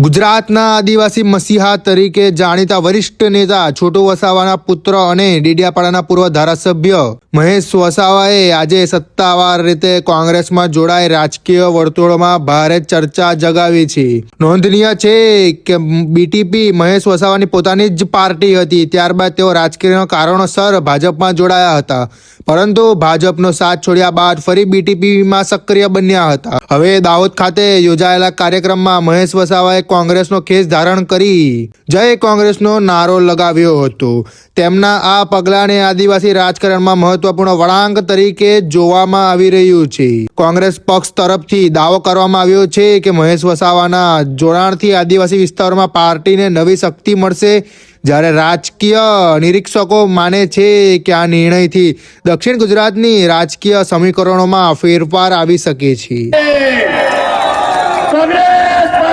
ગુજરાતના આદિવાસી મસીહા તરીકે જાણીતા વરિષ્ઠ નેતા છોટુ વસાવાના પુત્ર અને ડેડિયાપાડાના પૂર્વ ધારાસભ્ય મહેશ વસાવાએ આજે સત્તાવાર રીતે કોંગ્રેસમાં જોડાઈ રાજકીય વર્તુળોમાં ભારે ચર્ચા જગાવી છે. નોંધનીય છે કે બીટીપી મહેશ વસાવાની પોતાની જ પાર્ટી હતી, ત્યારબાદ તેઓ રાજકીય કારણોસર ભાજપમાં જોડાયા હતા. પરંતુ ભાજપનો સાથ છોડ્યા બાદ ફરી બીટીપીમાં સક્રિય બન્યા હતા. હવે દાહોદ ખાતે યોજાયેલા કાર્યક્રમમાં મહેશ વસાવાએ કોંગ્રેસનો ખેસ ધારણ કરી જય કોંગ્રેસનો નારો લગાવ્યો હતો. તેમના આ પગલાંને આદિવાસી રાજકારણમાં મહત્વપૂર્ણ વળાંક તરીકે જોવામાં આવી રહ્યું છે. કોંગ્રેસ પક્ષ તરફથી દાવો કરવામાં આવ્યો છે કે મહેશ વસાવાના જોડાણથી આદિવાસી વિસ્તારોમાં પાર્ટીને નવી શક્તિ મળશે જ્યારે રાજકીય નિરીક્ષકો માને છે કે આ નિર્ણયથી દક્ષિણ ગુજરાતની રાજકીય સમીકરણોમાં ફેરફાર આવી શકે છે.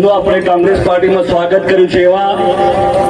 હવે આપણે કોંગ્રેસ પાર્ટીમાં સ્વાગત કર્યું છે એવા